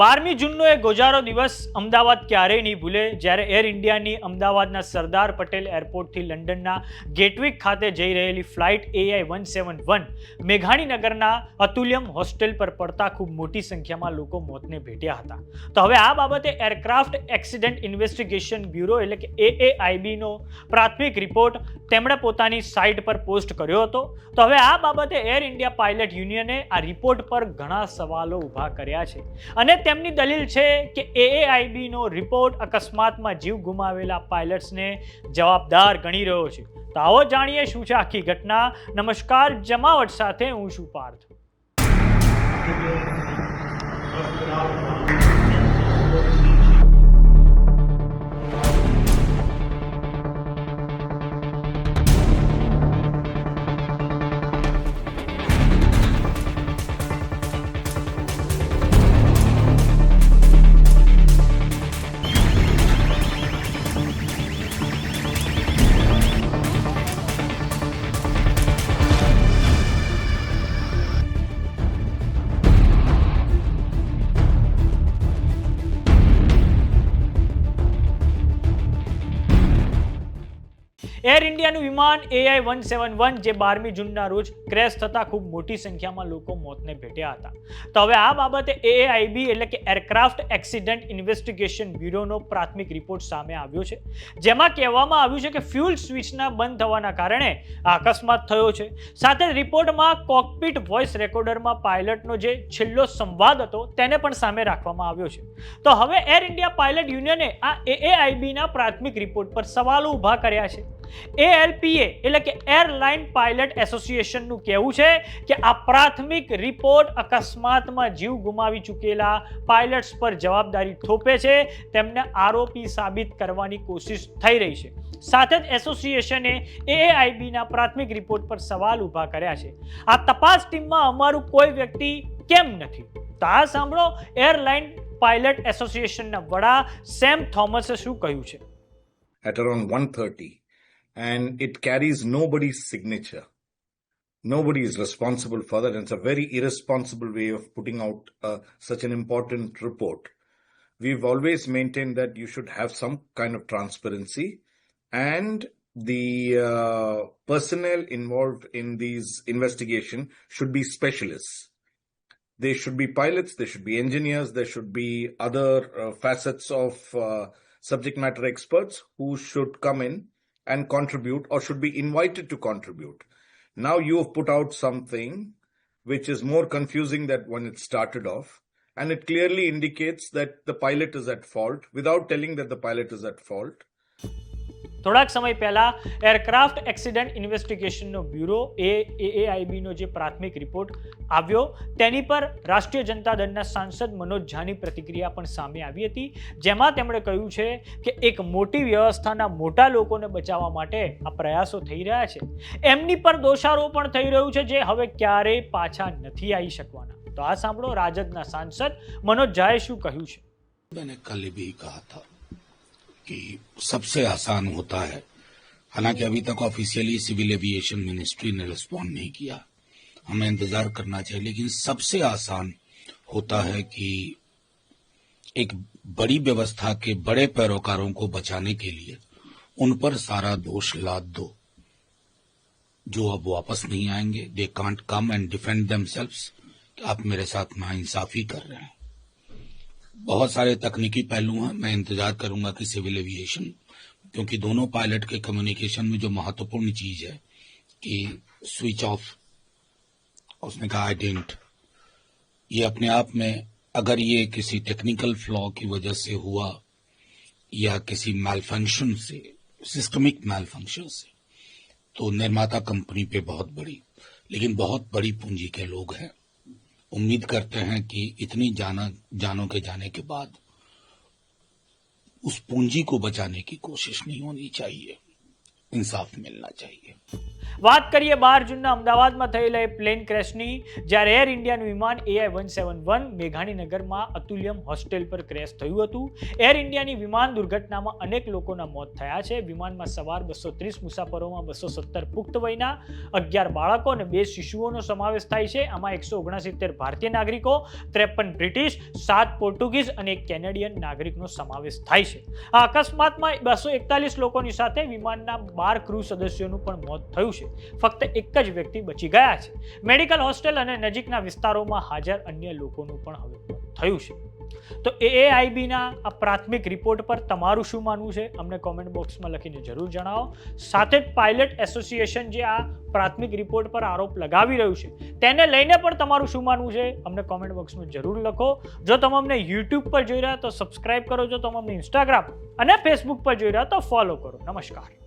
બારમી જૂનનો એ ગોજારો દિવસ અમદાવાદ ક્યારેય નહીં ભૂલે. જ્યારે એર ઇન્ડિયાની અમદાવાદના સરદાર પટેલ એરપોર્ટથી લંડનના ગેટવિક ખાતે જઈ રહેલી flight AI one seven one મેઘાણીનગરના Atulyam hostel પર પડતા ખૂબ મોટી સંખ્યામાં લોકો મોતને ભેટ્યા હતા. તો હવે આ બાબતે એરક્રાફ્ટ એક્સિડન્ટ ઇન્વેસ્ટિગેશન બ્યુરો એટલે કે એએઆઈબીનો પ્રાથમિક રિપોર્ટ તેમણે પોતાની સાઇટ પર પોસ્ટ કર્યો હતો. તો હવે આ બાબતે એર ઇન્ડિયા પાયલટ યુનિયને આ રિપોર્ટ પર ઘણા સવાલો ઊભા કર્યા છે. અને તેમની દલીલ છે કે એએઆઈબીનો રિપોર્ટ અકસ્માતમાં જીવ ગુમાવેલા પાયલટ્સને જવાબદાર ગણી રહ્યો છે. તો આવો જાણીએ શું છે આખી ઘટના. નમસ્કાર, જમાવટ સાથે હું છું પાર્થ. એર ઇન્ડિયાનું વિમાન એઆઈ વન સેવન વન જે બારમી જૂનના રોજ ક્રેશ થતાં ખૂબ મોટી સંખ્યામાં લોકો મોતને ભેટ્યા હતા. તો હવે આ બાબતે એઆઈબી એટલે કે એરક્રાફ્ટ એક્સિડન્ટ ઇન્વેસ્ટિગેશન બ્યુરોનો પ્રાથમિક રિપોર્ટ સામે આવ્યો છે. જેમાં કહેવામાં આવ્યું છે કે ફ્યુલ સ્વિચના બંધ થવાના કારણે આ અકસ્માત થયો છે. સાથે રિપોર્ટમાં કોકપીટ વોઇસ રેકોર્ડરમાં પાયલટનો જે છેલ્લો સંવાદ હતો તેને પણ સામે રાખવામાં આવ્યો છે. તો હવે એર ઇન્ડિયા પાયલટ યુનિયને આ એએઆઈબીના પ્રાથમિક રિપોર્ટ પર સવાલો ઊભા કર્યા છે. એએલપીએ એટલે કે એરલાઇન પાયલટ એસોસિએશનનું કહેવું છે કે આ પ્રાથમિક રિપોર્ટ અકસ્માતમાં જીવ ગુમાવી ચૂકેલા પાયલટ્સ પર જવાબદારી થોપે છે. તેમને આરોપી સાબિત કરવાની કોશિશ થઈ રહી છે. સાથે જ એસોસિએશને એઆઈબીના પ્રાથમિક રિપોર્ટ પર સવાલ ઊભા કર્યા છે. આ તપાસ ટીમમાં અમારું કોઈ વ્યક્તિ કેમ નથી? તો આ સાંભળો. એરલાઇન પાયલટ એસોસિએશનના વડા સેમ થોમસે શું કહ્યું છે? At around 1.30 and it carries nobody's signature. Nobody is responsible for that. And it's a very irresponsible way of putting out uh, such an important report. We've always maintained that you should have some kind of transparency and the uh, personnel involved in these investigation should be specialists. They should be pilots they should be engineers there should be other uh, facets of uh, subject matter experts who should come in and contribute or should be invited to contribute. Now you have put out something which is more confusing than when it started off. And it clearly indicates that the pilot is at fault without telling that the pilot is at fault. થોડાક સમય પહેલાં aircraft accident ઇન્વેસ્ટિગેશનનો bureau એ એઆઈબીનો જે પ્રાથમિક report આવ્યો, તેની પર રાષ્ટ્રીય જનતા દળના સાંસદ મનોજ ઝાની પ્રતિક્રિયા પણ સામે આવી હતી, જેમાં તેમણે કહ્યું છે કે એક મોટી વ્યવસ્થાના મોટા લોકોને બચાવવા માટે આ પ્રયાસો થઈ રહ્યા છે. એમની પર દોષારોપ પણ થઈ રહ્યું છે જે હવે ક્યારેય પાછા નથી આવી શકવાના. તો આ સાંભળો રાજદના સાંસદ મનોજ ઝાએ શું કહ્યું છે. મેં કલ ભી કહા થા कि सबसे आसान होता है। हालाँकि अभी तक ऑफिशियली सिविल एविएशन मिनिस्ट्री ने रिस्पॉन्ड नहीं किया। हमें इंतज़ार करना चाहिए, लेकिन सबसे आसान होता है कि एक बड़ी व्यवस्था के बड़े पैरोकारों को बचाने के लिए उन पर सारा दोष लाद दो। जो अब वापस नहीं आएँगे they can't come and defend themselves आप मेरे साथ नाइंसाफी कर रहे हैं। बहुत सारे तकनीकी पहलू हैं, मैं इंतज़ार करूँगा कि सिविल एविएशन, क्योंकि दोनों पायलट के कम्युनिकेशन में जो महत्वपूर्ण चीज़ है कि स्विच ऑफ़ उसने कहा आई डेंट ये अपने आप में, अगर ये किसी टेक्निकल फ्लॉ की वजह से हुआ, या किसी मैलफंक्शन से सिस्टमिक मैलफंक्शन से तो निर्माता कंपनी पे बहुत बड़ी, लेकिन बहुत बड़ी पूंजी के लोग हैं। उम्मीद करते हैं कि इतनी जाना जानों के जाने के बाद उस पूंजी को बचाने की कोशिश नहीं होनी चाहिए ઇન્સાફ મિલના ચાહીએ. વાત કરીએ બાર જૂનના અમદાવાદમાં થયેલા એ પ્લેન ક્રેશની જ્યારે એર ઇન્ડિયાનું વિમાન એઆઈ વન સેવન વન મેઘાણીનગરમાં અતુલ્યમ હોસ્ટેલ પર ક્રેશ થયું હતું. એર ઇન્ડિયાની વિમાન દુર્ઘટનામાં અનેક લોકોના મોત થયા છે. વિમાનમાં સવાર બસો ત્રીસ મુસાફરોમાં બસો સત્તર પુખ્ત વયના, અગિયાર બાળકો અને બે શિશુઓનો સમાવેશ થાય છે. આમાં એકસો ઓગણસિત્તેર ભારતીય નાગરિકો, ત્રેપન બ્રિટિશ, સાત પોર્ટુગીઝ અને એક કેનેડિયન નાગરિકનો સમાવેશ થાય છે. આ અકસ્માતમાં બસો એકતાલીસ લોકોની સાથે વિમાનના બાર ક્રૂ સદસ્યોનું પણ મોત થયું છે. ફક્ત એક જ વ્યક્તિ બચી ગયા છે. મેડિકલ હોસ્ટેલ અને નજીકના વિસ્તારોમાં હાજર અન્ય લોકોનું પણ હવે થયું છે. તો એઆઈબીના આ પ્રાથમિક રિપોર્ટ પર તમારું શું માનવું છે? અમને કોમેન્ટ બોક્સમાં લખીને જરૂર જણાવો. સાથે જ પાયલટ એસોસિએશન જે આ પ્રાથમિક રિપોર્ટ પર આરોપ લગાવી રહ્યું છે, તેને લઈને પણ તમારું શું માનવું છે? અમને કોમેન્ટ બોક્સમાં જરૂર લખો. જો તમે અમને યુટ્યુબ પર જોઈ રહ્યા તો સબસ્ક્રાઇબ કરો. જો તમે અમને ઇન્સ્ટાગ્રામ અને ફેસબુક પર જોઈ રહ્યા તો ફોલો કરો. નમસ્કાર.